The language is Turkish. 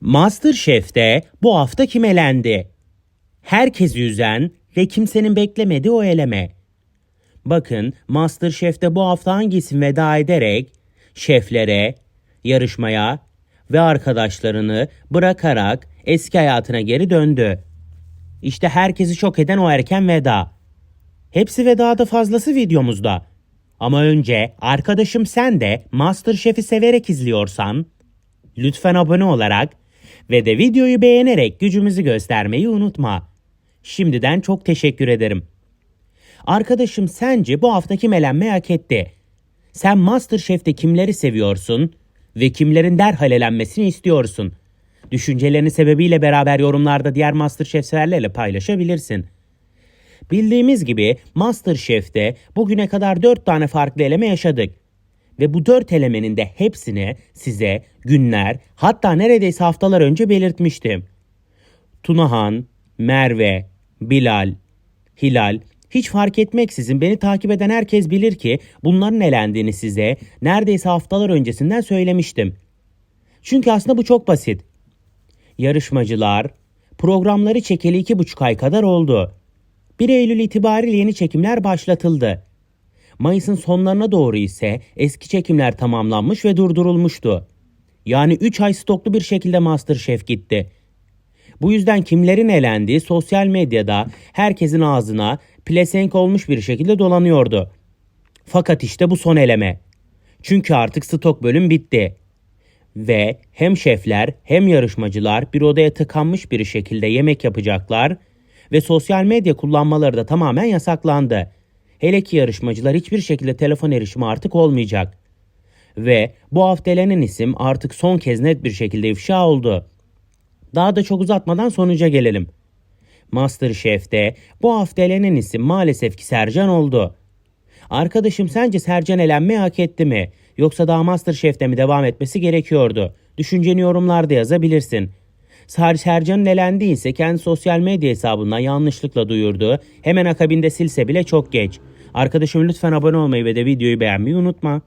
Masterchef'te bu hafta kim elendi? Herkesi üzen ve kimsenin beklemediği o eleme. Bakın Masterchef'te bu hafta hangi veda ederek şeflere, yarışmaya ve arkadaşlarını bırakarak eski hayatına geri döndü. İşte herkesi şok eden o erken veda. Hepsi ve daha da fazlası videomuzda. Ama önce arkadaşım sen de Masterchef'i severek izliyorsan lütfen abone olarak ve de videoyu beğenerek gücümüzü göstermeyi unutma. Şimdiden çok teşekkür ederim. Arkadaşım sence bu hafta kim elenmeyi hak etti? Sen Masterchef'te kimleri seviyorsun ve kimlerin derhal elenmesini istiyorsun? Düşüncelerini sebebiyle beraber yorumlarda diğer Masterchef severlerle paylaşabilirsin. Bildiğimiz gibi Masterchef'te bugüne kadar 4 tane farklı eleme yaşadık. Ve bu 4 elemenin de hepsini size günler hatta neredeyse haftalar önce belirtmiştim. Tunahan, Merve, Bilal, Hilal hiç fark etmeksizin beni takip eden herkes bilir ki bunların elendiğini size neredeyse haftalar öncesinden söylemiştim. Çünkü aslında bu çok basit. Yarışmacılar programları çekeli iki buçuk ay kadar oldu. 1 Eylül itibariyle yeni çekimler başlatıldı. Mayıs'ın sonlarına doğru ise eski çekimler tamamlanmış ve durdurulmuştu. Yani 3 ay stoklu bir şekilde Masterchef gitti. Bu yüzden kimlerin elendiği sosyal medyada herkesin ağzına plesenk olmuş bir şekilde dolanıyordu. Fakat işte bu son eleme. Çünkü artık stok bölüm bitti. Ve hem şefler hem yarışmacılar bir odaya tıkanmış bir şekilde yemek yapacaklar ve sosyal medya kullanmaları da tamamen yasaklandı. Hele ki yarışmacılar hiçbir şekilde telefon erişimi artık olmayacak. Ve bu hafta elenen isim artık son kez net bir şekilde ifşa oldu. Daha da çok uzatmadan sonuca gelelim. Masterchef'te bu hafta elenen isim maalesef ki Sercan oldu. Arkadaşım sence Sercan elenmeyi hak etti mi? Yoksa daha Masterchef'te mi devam etmesi gerekiyordu? Düşünceni yorumlarda yazabilirsin. Sadece Sercan'ın elendiği ise kendi sosyal medya hesabından yanlışlıkla duyurdu. Hemen akabinde silse bile çok geç. Arkadaşım lütfen abone olmayı ve de videoyu beğenmeyi unutma.